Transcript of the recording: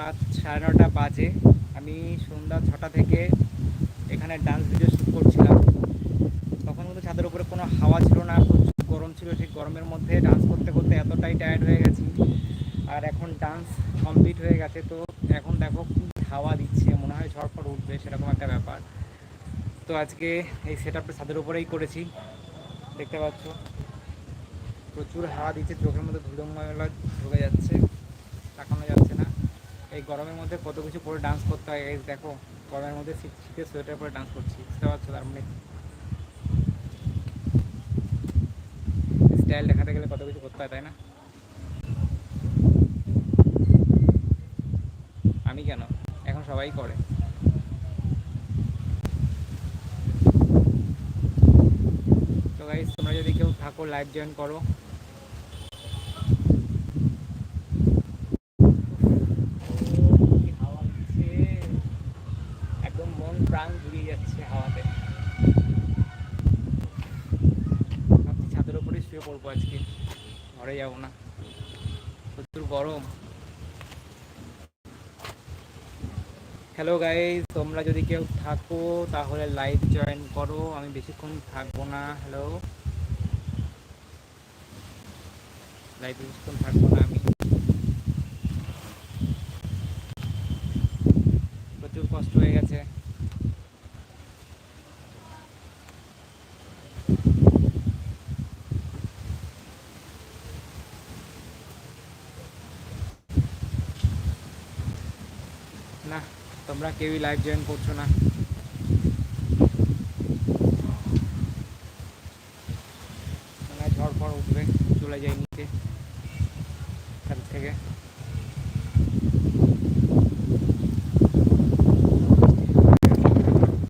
রাত সাড়ে নটা বাজে। আমি সন্ধ্যা ছটা থেকে এখানে ডান্স ভিডিও শ্যুট করছিলাম। তখন কিন্তু ছাদের উপরে কোনো হাওয়া ছিল না, প্রচুর গরম ছিল। সেই গরমের মধ্যে ডান্স করতে করতে এতটাই টায়ার্ড হয়ে গেছি। আর এখন ডান্স কমপ্লিট হয়ে গেছে। তো এখন দেখো কি হাওয়া দিচ্ছে। মনে হয় ঝড়ফড় উঠবে, সেরকম একটা ব্যাপার। তো আজকে এই সেট আপটা ছাদের উপরেই করেছি। দেখতে পাচ্ছ? প্রচুর হাওয়া দিচ্ছে। চোখের মধ্যে ধুলো ঢুকে যাচ্ছে। তাকানো যাচ্ছে না। এই গরমের মধ্যে কত কিছু পরে ডান্স করতে হয়, এই দেখো, গরমের মধ্যে শীত শীতের সোয়েটার পরে ডান্স করছি, বুঝতে পারছ? তার মানে স্টাইল দেখাতে গেলে কত কিছু করতে হয়, তাই না? আমি কেন? এখন সবাই করে। তো গাইস তোমরা যদি কেউ থাকো লাইভ জয়েন করো ও, কি হাওয়া দিচ্ছে। একদম মন প্রাণ জুড়িয়ে যাচ্ছে হাওয়াতে। ভাবছি ছাদের উপরে শুয়ে পড়ব আজকে। ঘরে যাব না। প্রচুর গরম। হ্যালো গাইজ তোমরা যদি কেউ থাকো, তাহলে লাইভ জয়েন করো। আমি বেশিক্ষণ থাকব না। হ্যালো লাইভ বেশিক্ষণ থাকব না আমি। প্রচুর কষ্ট হয়ে গেছে। ना तमरा के लाइफ जॉइन करो ना झड़फड़ उठबे चले जाए